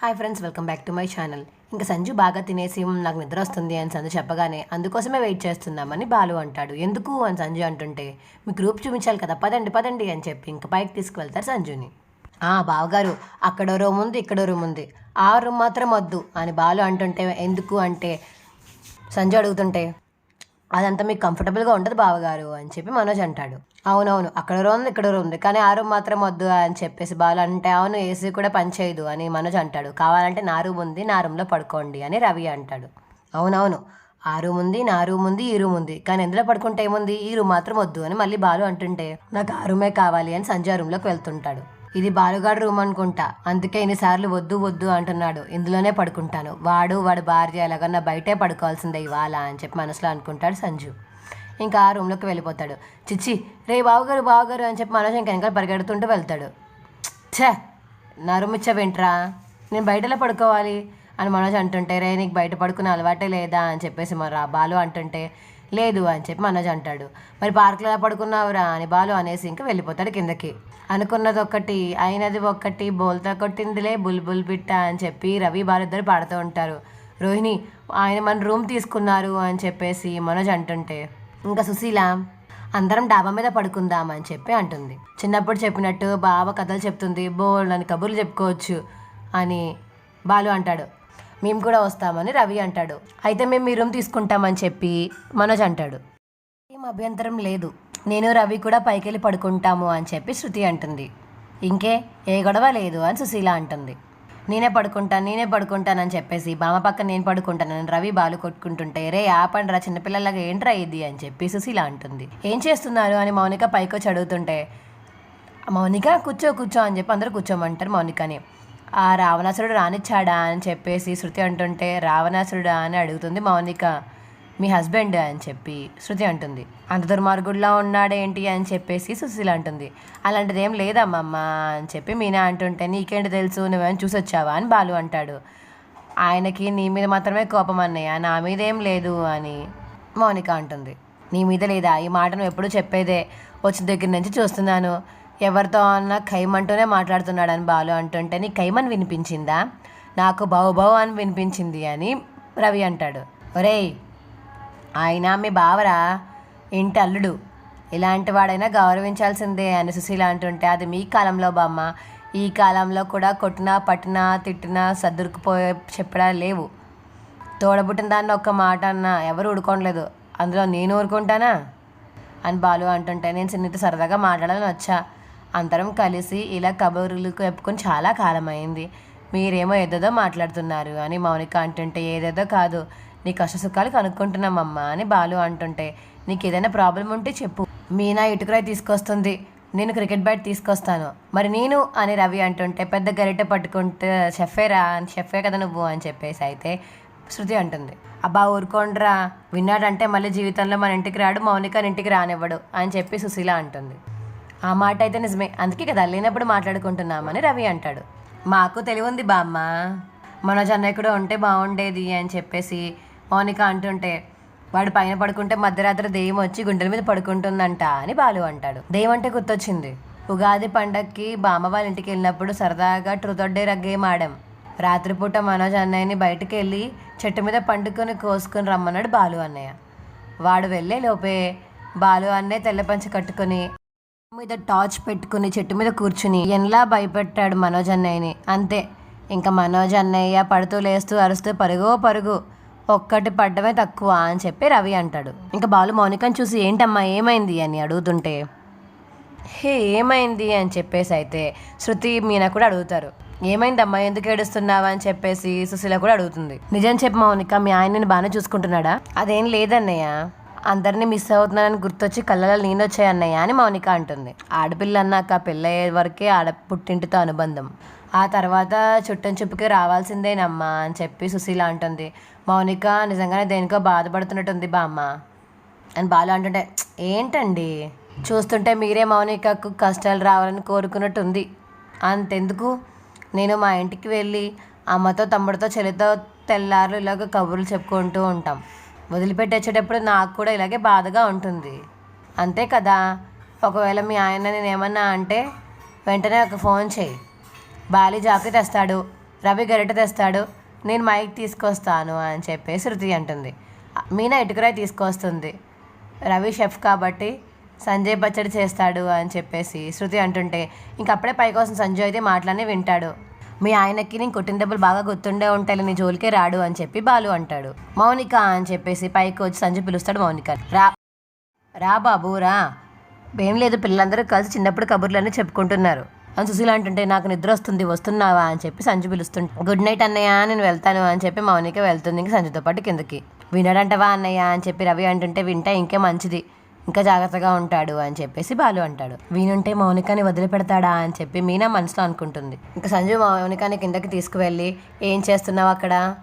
Hi friends welcome back to my channel ఇంకా సంజు బాగా తినేసి నాకు నిద్ర వస్తుంది అని సంజు చెప్పగానే అందుకోసమే వెయిట్ చేస్తున్నామని బాలు అంటాడు. ఎందుకు? అని సంజు అంటుంటే మీ గ్రూప్ చూపించాలి కదా పదండి పదండి అని చెప్పి ఇంకా పైకి తీసుకువెళ్తారు సంజుని. ఆ బావగారు అక్కడో రూమ్ ఉంది ఇక్కడో రూమ్ ఉంది ఆ రూమ్ మాత్రం వద్దు అని బాలు అంటుంటే ఎందుకు? అంటే సంజు అడుగుతుంటే అదంతా మీకు కంఫర్టబుల్గా ఉంటుంది బావగారు అని చెప్పి మనోజ్ అంటాడు. అవునవును అక్కడ రూమ్ ఉంది ఇక్కడ రూమ్ ఉంది కానీ ఆ రూమ్ మాత్రం వద్దు అని చెప్పేసి బాలు అంటే అవును ఏసీ కూడా పనిచేయదు అని మనోజ్ అంటాడు. కావాలంటే నా రూమ్ ఉంది నా రూమ్లో పడుకోండి అని రవి అంటాడు. అవునవును ఆ రూమ్ ఉంది నా రూమ్ ఉంది ఈ రూమ్ ఉంది కానీ ఎందులో పడుకుంటే ఏముంది? ఈ రూమ్ మాత్రం వద్దు అని మళ్ళీ బాలు అంటుంటే నాకు ఆ రూమే కావాలి అని సంజయ్ రూమ్లోకి వెళ్తుంటాడు. ఇది బాలుగాడు రూమ్ అనుకుంటా. అందుకే ఇన్నిసార్లు వద్దు వద్దు అంటున్నాడు. ఇందులోనే పడుకుంటాను. వాడు వాడి భార్య ఎలాగన్నా బయటే పడుకోవాల్సిందే ఇవాళ అని చెప్పి మనసులో అనుకుంటాడు సంజు. ఇంకా ఆ రూమ్లోకి వెళ్ళిపోతాడు. చిచ్చి రే బావగారు బావగారు అని చెప్పి మనసు ఇంకా వెనకాల పరిగెడుతుంటూ వెళ్తాడు. ఛే నా రూమ్ ఇచ్చావేంట్రా? నేను బయటలో పడుకోవాలి అని మనోజ్ అంటుంటే రే నీకు బయట పడుకునే అలవాటే లేదా అని చెప్పేసి మరి ఆ బాలు అంటుంటే లేదు అని చెప్పి మనోజ్ అంటాడు. మరి పార్కులో పడుకున్నావురా అని బాలు అనేసి ఇంకా వెళ్ళిపోతాడు కిందకి. అనుకున్నది ఒక్కటి అయినది ఒక్కటి బోల్తా కొట్టిందిలే బుల్బుల్ బిట్ట అని చెప్పి రవి బాలు ఇద్దరు పాడుతూ ఉంటారు. రోహిణి ఆయన మన రూమ్ తీసుకున్నారు అని చెప్పేసి మనోజ్ అంటుంటే ఇంకా సుశీల అందరం డాబా మీద పడుకుందాం అని చెప్పి అంటుంది. చిన్నప్పుడు చెప్పినట్టు బావ కథలు చెప్తుంది బోల్డ్ అని కబుర్లు చెప్పుకోవచ్చు అని బాలు అంటాడు. మేము కూడా వస్తామని రవి అంటాడు. అయితే మేము మీ రూమ్ తీసుకుంటామని చెప్పి మనోజ్ అంటాడు. ఏం అభ్యంతరం లేదు. నేను రవి కూడా పైకెళ్ళి పడుకుంటాము అని చెప్పి శృతి అంటుంది. ఇంకే ఏ గొడవ లేదు అని సుశీల అంటుంది. నేనే పడుకుంటాను నేనే పడుకుంటానని చెప్పేసి బామ పక్కన నేను పడుకుంటానని రవి బాలు కొట్టుకుంటుంటే రే ఆపండిరా చిన్నపిల్లలాగా ఏంట్రా ఇది అని చెప్పి సుశీల అంటుంది. ఏం చేస్తున్నారు అని మౌనిక పైకి వచ్చి అడుగుతుంటే మౌనిక కూర్చో కూర్చో అని చెప్పి అందరూ కూర్చోమంటారు మౌనికని. ఆ రావణాసురుడు రానిచ్చాడా? అని చెప్పేసి శృతి అంటుంటే రావణాసురుడా? అని అడుగుతుంది మౌనిక. మీ హస్బెండ్? అని చెప్పి శృతి అంటుంది. అంత దుర్మార్గుడిలా ఉన్నాడేంటి? అని చెప్పేసి సుశీల అంటుంది. అలాంటిది ఏం లేదమ్మమ్మ అని చెప్పి మీనా అంటుంటే నీకేంటి తెలుసు? నువ్వేం చూసొచ్చావా? అని బాలు అంటాడు. ఆయనకి నీ మీద మాత్రమే కోపం అన్నయ్య. నా మీద ఏం లేదు అని మౌనిక అంటుంది. నీ మీద లేదా? ఈ మాట నువ్వు ఎప్పుడూ చెప్పేదే. వచ్చిన దగ్గర నుంచి చూస్తున్నాను. ఎవరితో అన్నా ఖైమంటూనే మాట్లాడుతున్నాడు అని బాలు అంటుంటే నీ ఖైమన్ వినిపించిందా? నాకు బావు అని వినిపించింది అని రవి అంటాడు. ఒరేయ్ ఆయన మీ బావరా? ఇంటి అల్లుడు? ఇలాంటి వాడైనా గౌరవించాల్సిందే అని సుశీల అంటుంటే అది మీ కాలంలో బామ్మ. ఈ కాలంలో కూడా కొట్టినా పట్టినా తిట్టినా సర్దురుకుపోయే చెప్పడా లేవు. తోడబుట్టిన దాన్ని ఒక్క మాట అన్నా ఎవరు ఊడుకోవట్లేదు అందులో నేను ఊరుకుంటానా? అని బాలు అంటుంటే నేను చిన్నతో సరదాగా మాట్లాడాలని వచ్చా. అందరం కలిసి ఇలా కబుర్లు చెప్పుకొని చాలా కాలం అయింది మీరేమో ఏదేదో మాట్లాడుతున్నారు అని మౌనిక అంటుంటే ఏదేదో కాదు నీ కష్ట సుఖాలు కనుక్కుంటున్నామమ్మా అని బాలు అంటుంటే నీకు ఏదైనా ప్రాబ్లం ఉంటే చెప్పు. మీనా ఇటుకరాయి తీసుకొస్తుంది. నేను క్రికెట్ బ్యాట్ తీసుకొస్తాను. మరి నేను అని రవి అంటుంటే పెద్ద గరిటె పట్టుకుంటే షెఫేరా షెఫే కదా నువ్వు అని చెప్పేసి అయితే శృతి అంటుంది. అబ్బా ఊరుకోండ్రా. విన్నాడంటే మళ్ళీ జీవితంలో మన ఇంటికి రాడు మౌనిక ఇంటికి రానివ్వడు అని చెప్పి సుశీల అంటుంది. ఆ మాట అయితే నిజమే. అందుకే కదా లేనప్పుడు మాట్లాడుకుంటున్నామని రవి అంటాడు. మాకు తెలివుంది బామ్మ. మనోజ్ అన్నయ్య కూడా ఉంటే బాగుండేది అని చెప్పేసి మౌనిక అంటుంటే వాడు పైన పడుకుంటే మధ్యరాత్రి దెయ్యం వచ్చి గుండెల మీద పడుకుంటుందంట అని బాలు అంటాడు. దెయ్యం అంటే గుర్తొచ్చింది. ఉగాది పండక్కి బామ్మ వాళ్ళ ఇంటికి వెళ్ళినప్పుడు సరదాగా ట్రుతొడ్డే గేమ్ ఆడాం రాత్రిపూట మనోజ్ అన్నయ్యని బయటికి వెళ్ళి చెట్టు మీద పండుకొని కోసుకొని రమ్మన్నాడు బాలు అన్నయ్య. వాడు వెళ్ళే లోపే బాలు అన్నయ్య తెల్ల పంచ కట్టుకొని మీద టార్చ్ పెట్టుకుని చెట్టు మీద కూర్చుని ఎన్లా భయపెట్టాడు మనోజ్ అన్నయ్యని. అంతే ఇంకా మనోజ్ అన్నయ్య పడుతూ లేస్తూ అరుస్తూ పరుగో పరుగు ఒక్కటి పడ్డమే తక్కువ అని చెప్పి రవి అంటాడు. ఇంకా బాలు మౌనికని చూసి ఏంటమ్మా ఏమైంది? అని అడుగుతుంటే హే ఏమైంది? అని చెప్పేసి అయితే శృతి మీనా కూడా అడుగుతారు. ఏమైందమ్మా ఎందుకు ఏడుస్తున్నావా? అని చెప్పేసి సుశీల కూడా అడుగుతుంది. నిజం చెప్పు మౌనిక మీ ఆయనని బాగానే చూసుకుంటున్నాడా? అదేం లేదన్నయ్య. అందరినీ మిస్ అవుతున్నానని గుర్తొచ్చి కళ్ళలో నేను వచ్చాయి అన్నయ్య అని మౌనిక అంటుంది. ఆడపిల్ల అన్నాక పెళ్ళయ్యే వరకే ఆడ పుట్టింటితో అనుబంధం. ఆ తర్వాత చుట్టం చెప్పుకి రావాల్సిందేనమ్మా అని చెప్పి సుశీల అంటుంది. మౌనిక నిజంగానే దేనికో బాధపడుతున్నట్టుంది బామ్మ అని బాలు అంటుంటే ఏంటండి? చూస్తుంటే మీరే మౌనికకు కష్టాలు రావాలని కోరుకున్నట్టుంది. అంతెందుకు? నేను మా ఇంటికి వెళ్ళి అమ్మతో తమ్ముడితో చెల్లితో తెల్లారు ఇలాగ కబుర్లు చెప్పుకుంటూ ఉంటాం. వదిలిపెట్టేసేటప్పుడు నాకు కూడా ఇలాగే బాధగా ఉంటుంది. అంతే కదా? ఒకవేళ మీ ఆయన నేను ఏమన్నా అంటే వెంటనే ఒక ఫోన్ చేయి. బాలి జాకి తెస్తాడు రవి గరిట తెస్తాడు నేను మైక్ తీసుకొస్తాను అని చెప్పి శృతి అంటుంది. మీనా ఇటుకరాయి తీసుకొస్తుంది. రవి షెఫ్ కాబట్టి సంజయ్ పచ్చడి చేస్తాడు అని చెప్పేసి శృతి అంటుంటే ఇంకప్పుడే పై కోసం సంజయ్ అయితే మాటలన్నీ వింటాడు. మీ ఆయనకి నేను కొట్టిన దెబ్బలు బాగా గుర్తుండే ఉంటాయి నీ జోలికే రాడు అని చెప్పి బాలు అంటాడు. మౌనిక అని చెప్పేసి పైకి వచ్చి సంజు పిలుస్తాడు మౌనిక. రా రా బాబు రా. ఏం లేదు పిల్లలందరూ కలిసి చిన్నప్పుడు కబుర్లన్నీ చెప్పుకుంటున్నారు. అని సుశీల అంటుంటే నాకు నిద్ర వస్తుంది వస్తున్నావా అని చెప్పి సంజు పిలుస్తుంటే గుడ్ నైట్ అన్నయ్య నేను వెళ్తాను అని చెప్పి మౌనిక వెళ్తుంది ఇంక సంజుతో పాటు కిందకి. వినడంటవా అన్నయ్య అని చెప్పి రవి అంటుంటే వింటే ఇంకే మంచిది. ఇంకా జాగ్రత్తగా ఉంటాడు అని చెప్పేసి బాలు అంటాడు. వీనుంటే మౌనికని వదిలిపెడతాడా అని చెప్పి మీనా మనసులో అనుకుంటుంది. ఇంకా సంజు మౌనికని కిందకి తీసుకువెళ్ళి ఏం చేస్తున్నావు అక్కడ?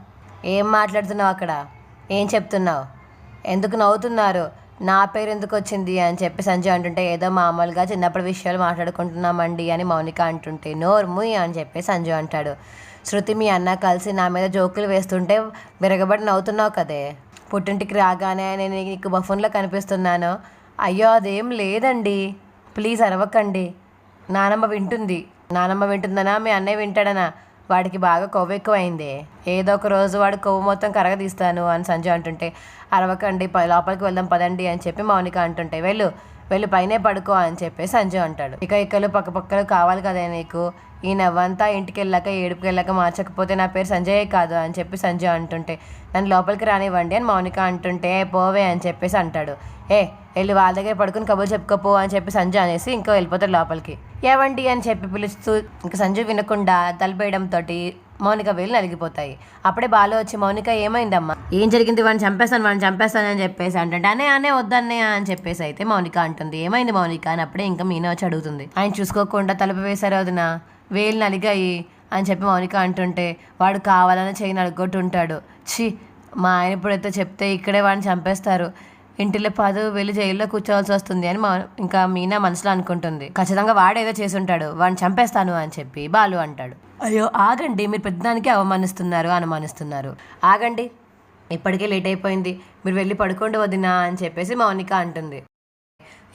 ఏం మాట్లాడుతున్నావు అక్కడ? ఏం చెప్తున్నావు? ఎందుకు నవ్వుతున్నారు? నా పేరు ఎందుకు వచ్చింది? అని చెప్పి సంజయ్ అంటుంటే ఏదో మామూలుగా చిన్నప్పటి విషయాలు మాట్లాడుకుంటున్నామండి అని మౌనిక అంటుంటే నోర్ముయ్ అని చెప్పి సంజయ్ అంటాడు. శృతి మీ అన్న కలిసి నా మీద జోకులు వేస్తుంటే విరగబడి నవ్వుతున్నావు కదే? పుట్టింటికి రాగానే నేను నీకు బఫన్లో కనిపిస్తున్నాను. అయ్యో అదేం లేదండి. ప్లీజ్ అరవకండి. నానమ్మ వింటుంది. నానమ్మ వింటుందనా? మీ అన్నయ్య వింటాడనా? వాడికి బాగా కొవ్వు ఎక్కువైంది. ఏదో ఒక రోజు వాడు కొవ్వు మొత్తం కరగదీస్తాను అని సంజయ్ అంటుంటే అరవకండి ప- లోపలికి వెళ్దాం పదండి అని చెప్పి మౌనిక అంటుంటే వెళ్ళు. వెళ్ళి పైనే పడుకో అని చెప్పి సంజయ్ అంటాడు. ఇక ఇక్కలు పక్క పక్కలు కావాలి కదా నీకు. ఈ నవ్వంతా ఇంటికి వెళ్ళాక ఏడుపుకి వెళ్ళాక మార్చకపోతే నా పేరు సంజయ్ కాదు అని చెప్పి సంజయ్ అంటుంటే నన్ను లోపలికి రానివ్వండి అని మౌనిక అంటుంటే పోవే అని చెప్పేసి అంటాడు. ఏ వెళ్ళి వాళ్ళ దగ్గర పడుకుని కబుర్లు చెప్పుకోపో అని చెప్పి సంజయ్ అనేసి ఇంకా వెళ్ళిపోతాడు లోపలికి. ఏవండి అని చెప్పి పిలుస్తూ ఇంకా సంజయ్ వినకుండా తలపేయడంతో మౌనిక వేలు నలిగిపోతాయి. అప్పుడే బాలు వచ్చి మౌనిక ఏమైందమ్మా? ఏం జరిగింది? వాడిని చంపేస్తాను వాడిని చంపేస్తాను అని చెప్పేసి అంటుంటే అనే అనే వద్దన్నయ్య అని చెప్పేసి అయితే మౌనిక అంటుంది. ఏమైంది మౌనిక? అని అప్పుడే ఇంకా మీనా వచ్చి అడుగుతుంది. ఆయన చూసుకోకుండా తలుపు వేశారు వదిన వేలు నలిగాయి అని చెప్పి మౌనిక అంటుంటే వాడు కావాలని చేయి నలుగొట్టుంటాడు ఛీ మా ఆయన ఇప్పుడైతే చెప్తే ఇక్కడే వాడిని చంపేస్తారు. ఇంటిలో పదు వెళ్ళి జైల్లో కూర్చోవాల్సి వస్తుంది అని మా ఇంకా మీనా మనసులో అనుకుంటుంది. ఖచ్చితంగా వాడేదో చేసి ఉంటాడు వాడిని చంపేస్తాను అని చెప్పి బాలు అంటాడు. అయ్యో ఆగండి మీరు పెద్దదానికి అవమానిస్తున్నారు అనుమానిస్తున్నారు. ఆగండి ఇప్పటికే లేట్ అయిపోయింది మీరు వెళ్ళి పడుకోండి వదినా అని చెప్పేసి మౌనిక అంటుంది.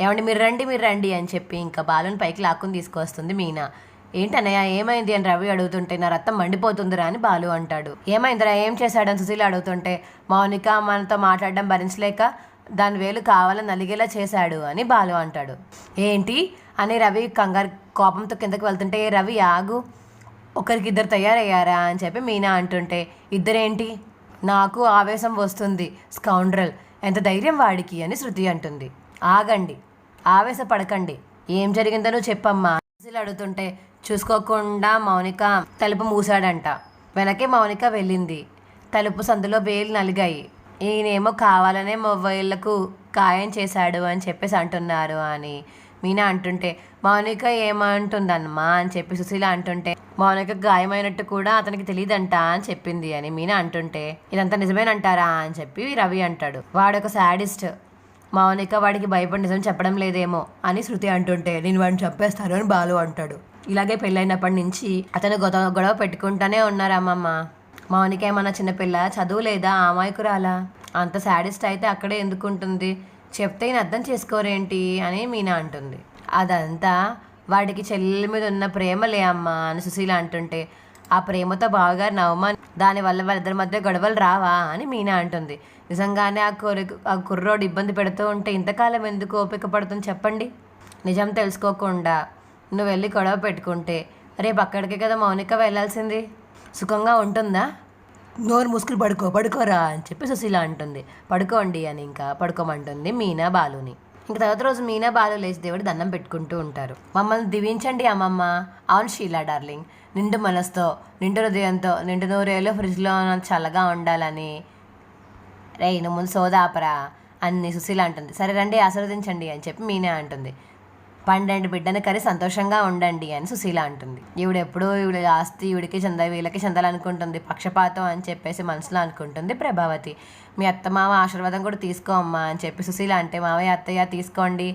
ఏమండి మీరు రండి మీరు రండి అని చెప్పి ఇంకా బాలుని పైకి లాక్కుని తీసుకొస్తుంది మీనా. ఏంటన్నయ్య ఏమైంది అని రవి అడుగుతుంటే నా రక్తం మండిపోతుందిరా అని బాలు అంటాడు. ఏమైందిరా ఏం చేశాడని సుశీల అడుగుతుంటే మౌనిక మనతో మాట్లాడడం భరించలేక దాని వేలు కావాలని నలిగేలా చేశాడు అని బాలు అంటాడు. ఏంటి? అని రవి కంగారు కోపంతో కిందకి వెళ్తుంటే రవి ఆగు ఒకరికి ఇద్దరు తయారయ్యారా అని చెప్పి మీనా అంటుంటే ఇద్దరేంటి? నాకు ఆవేశం వస్తుంది స్కౌండ్రల్. ఎంత ధైర్యం వాడికి అని శృతి అంటుంది. ఆగండి ఆవేశపడకండి. ఏం జరిగిందో నువ్వు చెప్పమ్మా. అసలు అడుగుతుంటే చూసుకోకుండా మౌనిక తలుపు మూసాడంట వెనకే మౌనిక వెళ్ళింది. తలుపు సందులో వేలు నలిగాయి. ఈయనేమో కావాలనే మొబైళ్ళకు ఖాయం చేశాడు అని చెప్పేసి అంటున్నారు అని మీనా అంటుంటే మౌనిక ఏమంటుందమ్మా అని చెప్పి సుశీల అంటుంటే మౌనిక గాయమైనట్టు కూడా అతనికి తెలియదంట అని చెప్పింది అని మీనా అంటుంటే ఇదంతా నిజమేనంటారా? అని చెప్పి రవి అంటాడు. వాడొక శాడిస్ట్ మౌనిక వాడికి భయపడి నిజం చెప్పడం లేదేమో అని శృతి అంటుంటే నేను వాడిని చంపేస్తాను అని బాలు అంటాడు. ఇలాగే పెళ్ళైనప్పటి నుంచి అతను గొడవ గొడవ పెట్టుకుంటానే ఉన్నారు అమ్మమ్మ? మౌనిక ఏమన్నా చిన్నపిల్ల చదువు లేదా అమాయకురాలా? అంత శాడిస్ట్ అయితే అక్కడే ఎందుకు ఉంటుంది చెప్తే ఈయన అర్థం చేసుకోరేంటి? అని మీనా అంటుంది. అదంతా వాడికి చెల్లెల మీద ఉన్న ప్రేమలే అమ్మా అని సుశీల అంటుంటే ఆ ప్రేమతో బావగారు నవ్వమా? దానివల్ల వాళ్ళిద్దరి మధ్య గొడవలు రావా? అని మీనా అంటుంది. నిజంగానే ఆ కుర్ర ఆ కుర్రోడు ఇబ్బంది పెడుతూ ఉంటే ఇంతకాలం ఎందుకు ఓపిక పడుతుంది చెప్పండి? నిజం తెలుసుకోకుండా నువ్వు వెళ్ళి గొడవ పెట్టుకుంటే రేపు అక్కడికే కదా మౌనిక వెళ్ళాల్సింది? సుఖంగా ఉంటుందా? నోరు ముసుగులు పడుకో పడుకోరా అని చెప్పి సుశీల అంటుంది. పడుకోండి అని ఇంకా పడుకోమంటుంది మీనా బాలుని. ఇంక తర్వాత రోజు మీనా బాలు లేచి దేవుడి దండం పెట్టుకుంటూ ఉంటారు. మమ్మల్ని దీవించండి అమ్మమ్మ అవును షీలా డార్లింగ్. నిండు మనసుతో నిండు హృదయంతో నిండు నూరేళ్ళు ఫ్రిడ్జ్లో చల్లగా ఉండాలని. రే నువ్వు ముందు సోదాపరా అని సుశీల అంటుంది. సరే రండి ఆశీర్వదించండి అని చెప్పి మీనే అంటుంది. పండండి బిడ్డని కరి సంతోషంగా ఉండండి అని సుశీల అంటుంది. ఈవిడెప్పుడో ఈవిడ ఆస్తి ఈవిడికి చెంద వీళ్ళకి చెందాలనుకుంటుంది పక్షపాతం అని చెప్పేసి మనసులో అనుకుంటుంది ప్రభావతి. మీ అత్త మామ ఆశీర్వాదం కూడా తీసుకో అమ్మా అని చెప్పి సుశీల అంటే మావయ్య అత్తయ్య తీసుకోండి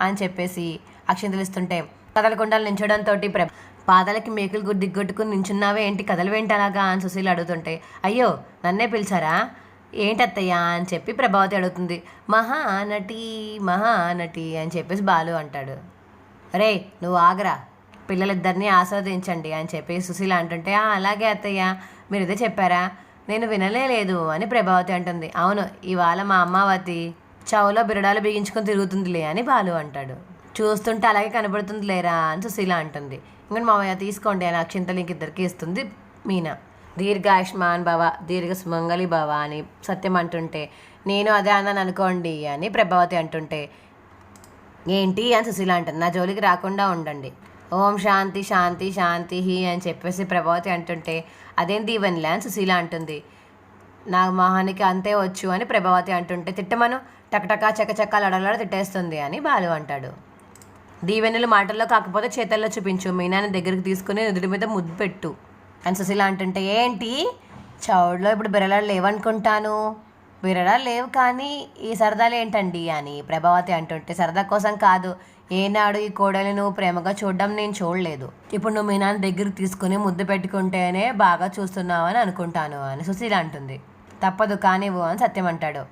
అని చెప్పేసి అక్షింతలు ఇస్తుంటే కదలకుండా నించడంతో ప్ర పాదాలకి మేకులు దిగ్గొట్టుకుని నించున్నావే ఏంటి కథలు ఏంటి అలాగా? అని సుశీల అడుగుతుంటే అయ్యో నన్నే పిలిచారా? ఏంటత్తయ్యా అని చెప్పి ప్రభావతి అడుగుతుంది. మహానటి మహానటి అని చెప్పేసి బాలు అంటాడు. రే నువ్వు ఆగరా. పిల్లలిద్దరిని ఆస్వాదించండి అని చెప్పి సుశీల అంటుంటే అలాగే అత్తయ్య. మీరు ఇదే చెప్పారా? నేను వినలే లేదు అని ప్రభావతి అంటుంది. అవును ఇవాళ మా అమ్మావతి చౌలో బిరడాలు బిగించుకొని తిరుగుతుందిలే అని బాలు అంటాడు. చూస్తుంటే అలాగే కనబడుతుంది లేరా అని సుశీల అంటుంది. ఇంకా మామయ్య తీసుకోండి అని అక్షింతలు ఇంక ఇద్దరికి ఇస్తుంది మీనా. దీర్ఘాయుష్మాన్ భవ దీర్ఘ సుమంగళి భవ అని సత్యం అంటుంటే నేను అదే అన్నాను అనుకోండి అని ప్రభావతి అంటుంటే ఏంటి అని సుశీల అంటుంది. నా జోలికి రాకుండా ఉండండి. ఓం శాంతి శాంతి శాంతి హి అని చెప్పేసి ప్రభావతి అంటుంటే అదేం దీవెన్లే అని సుశీల అంటుంది. నా మొహానికి అంతే వచ్చు అని ప్రభావతి అంటుంటే తిట్టమను? టకటకా చకచక లడలడ తిట్టేస్తుంది అని బాలు అంటాడు. దీవెనలు మాటల్లో కాకపోతే చేతల్లో చూపించు. మీనాన్ని దగ్గరికి తీసుకుని నుదుటి మీద ముద్దు పెట్టు. అని సుశీల అంటుంటే ఏంటి? చౌడ్లో ఇప్పుడు బిరలాలు లేవనుకుంటాను. బిరలాలు లేవు కానీ ఈ సరదాలు ఏంటండి? అని ప్రభావతి అంటుంటే సరదా కోసం కాదు. ఏనాడు ఈ కోడలి నువ్వు ప్రేమగా చూడడం నేను చూడలేదు. ఇప్పుడు నువ్వు మీ నాన్న దగ్గర తీసుకుని ముద్దు పెట్టుకుంటేనే బాగా చూస్తున్నావు అని అనుకుంటాను అని సుశీల అంటుంది. తప్పదు కానివ్వు అని సత్యం అంటాడు.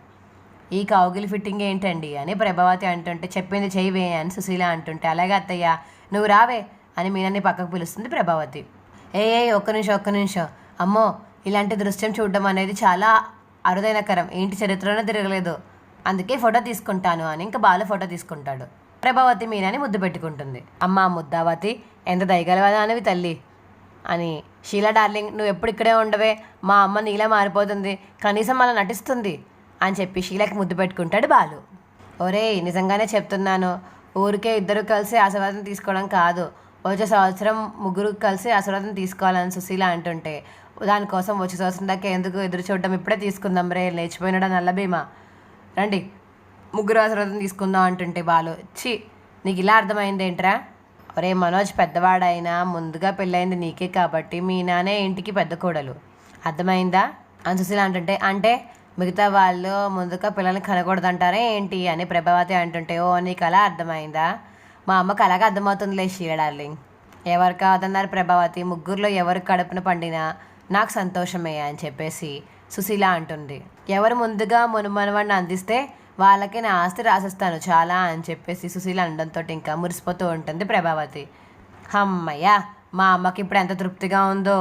ఈ కౌగిలి ఫిట్టింగ్ ఏంటండి? అని ప్రభావతి అంటుంటే చెప్పింది చేయవే అని సుశీల అంటుంటే అలాగే అత్తయ్య నువ్వు రావే అని మీనాన్ని పక్కకు పిలుస్తుంది ప్రభావతి. ఏ ఏ ఒక్క నిమిషం ఒక్క నిమిషం. అమ్మో ఇలాంటి దృశ్యం చూడడం అనేది చాలా అరుదైనకరం. ఏంటి చరిత్రలో తిరగలేదు. అందుకే ఫోటో తీసుకుంటాను అని ఇంకా బాల ఫోటో తీసుకుంటాడు. ప్రభావతి మీనని ముద్దు పెట్టుకుంటుంది. అమ్మ ముద్దావతి ఎంత దయగలవదా అనేవి తల్లి. అని షీలా డార్లింగ్ నువ్వు ఎప్పుడు ఇక్కడే ఉండవే? మా అమ్మ నీలా మారిపోతుంది. కనీసం అలా నటిస్తుంది. అని చెప్పి షీలాకి ముద్దు పెట్టుకుంటాడు బాలు. ఒరే నిజంగానే చెప్తున్నాను. ఊరికే ఇద్దరు కలిసి ఆశీర్వాదం తీసుకోవడం కాదు. వచ్చే సంవత్సరం ముగ్గురు కలిసి ఆశీర్వాదం తీసుకోవాలని సుశీల అంటుంటే దానికోసం వచ్చే సంవత్సరం దాకా ఎందుకు ఎదురు చూడడం? ఇప్పుడే తీసుకుందాం రే లేచిపోయినాడు నల్ల భీమా? రండి ముగ్గురు ఆశీర్వాదం తీసుకుందాం అంటుంటే బాలు. చి నీకు ఇలా అర్థమైంది ఏంట్రా? ఒరే మనోజ్ పెద్దవాడైనా ముందుగా పెళ్ళైంది నీకే కాబట్టి మీ నానే ఇంటికి పెద్ద కోడలు. అర్థమైందా? అని సుశీల అంటుంటే అంటే మిగతా వాళ్ళు ముందుగా పిల్లల్ని కనకూడదంటారా ఏంటి? అని ప్రభావతి అంటుంటే ఓ నీకు అలా అర్థమైందా? మా అమ్మకి అలాగే అర్థమవుతుందిలే షీల డార్లింగ్. ఎవరు కాదన్నారు ప్రభావతి ముగ్గురులో ఎవరు కడుపున పండినా నాకు సంతోషమే అని చెప్పేసి సుశీల అంటుంది. ఎవరు ముందుగా మునుమనవాడిని అందిస్తే వాళ్ళకి నా ఆస్తి రాసిస్తాను చాలా అని చెప్పేసి సుశీల అనడంతో ఇంకా మురిసిపోతూ ఉంటుంది ప్రభావతి. అమ్మయ్య మా అమ్మకి ఇప్పుడు ఎంత తృప్తిగా ఉందో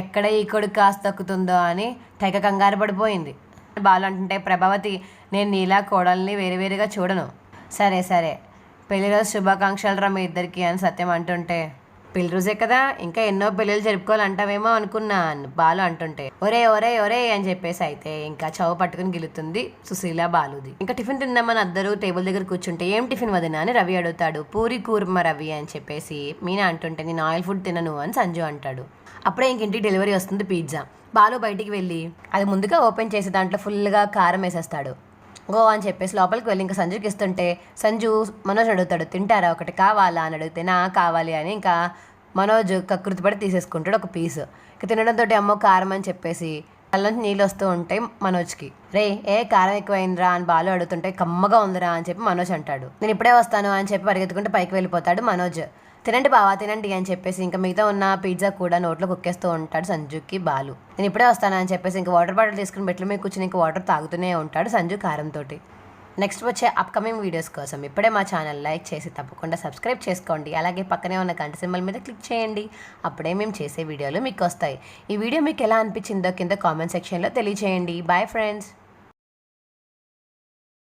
ఎక్కడ ఈ కొడుకు కాస్త తక్కుతుందో అని తెగ కంగారు పడిపోయింది. బాలు అంటుంటే ప్రభావతి నేను నీలా కోడల్ని వేరువేరుగా చూడను. సరే సరే పెళ్ళి రోజు శుభాకాంక్షలు రా మీ ఇద్దరికి అని సత్యం అంటుంటే పెళ్ళి రోజే కదా ఇంకా ఎన్నో పెళ్ళిళ్ళు జరుపుకోవాలంటావేమో అనుకున్నాను బాలు అంటుంటే ఒరే ఒరే ఒరే అని చెప్పేసి అయితే ఇంకా చౌ పట్టుకుని గెలుతుంది సుశీల బాలుది. ఇంకా టిఫిన్ తిందామని అందరూ టేబుల్ దగ్గర కూర్చుంటే ఏం టిఫిన్ వదినా? అని రవి అడుగుతాడు. పూరి కూర్మ రవి అని చెప్పేసి మీనా అంటుంటే నేను ఆయిల్ ఫుడ్ తినను అని సంజు అంటాడు. అప్పుడే ఇంక ఇంటికి డెలివరీ వస్తుంది పిజ్జా. బాలు బయటికి వెళ్ళి అది ముందుగా ఓపెన్ చేసి దాంట్లో ఫుల్గా కారం వేసేస్తాడు. గో అని చెప్పేసి లోపలికి వెళ్ళి ఇంకా సంజుకి ఇస్తుంటే సంజు మనోజ్ అడుగుతాడు తింటారా? ఒకటి కావాలా? అని అడిగితే నా కావాలి అని ఇంకా మనోజ్ కకృతిపడి తీసేసుకుంటాడు ఒక పీస్. ఇక తినడంతో అమ్మో కారం అని చెప్పేసి కళ్ళలోంచి నీళ్ళు వస్తూ ఉంటాయి మనోజ్కి. రే ఏ కారం ఎక్కువైందిరా? అని బాలు అడుగుతుంటే కమ్మగా ఉందిరా అని చెప్పి మనోజ్ అంటాడు. నేను ఇప్పుడే వస్తాను అని చెప్పి పరిగెత్తుకుంటే పైకి వెళ్ళిపోతాడు మనోజ్. తినండి బావా తినండి అని చెప్పేసి ఇంకా మిగతా ఉన్న పిజ్జా కూడా నోట్లో కుక్కేస్తూ ఉంటాడు సంజుకి బాలు. నేను ఇప్పుడే వస్తాను? అని చెప్పేసి ఇంకా వాటర్ బాటిల్ తీసుకుని బెట్ల మీద కూర్చుని ఇంకా వాటర్ తాగుతూనే ఉంటాడు సంజు కారంతో నెక్స్ట్ వచ్చే అప్కమింగ్ వీడియోస్ కోసం ఇప్పుడే మా ఛానల్ లైక్ చేసి తప్పకుండా సబ్స్క్రైబ్ చేసుకోండి. అలాగే పక్కనే ఉన్న గంట సింబల్ మీద క్లిక్ చేయండి. అప్పుడే మేము చేసే వీడియోలు మీకు వస్తాయి. ఈ వీడియో మీకు ఎలా అనిపించిందో కింద కామెంట్ సెక్షన్లో తెలియచేయండి. Bye friends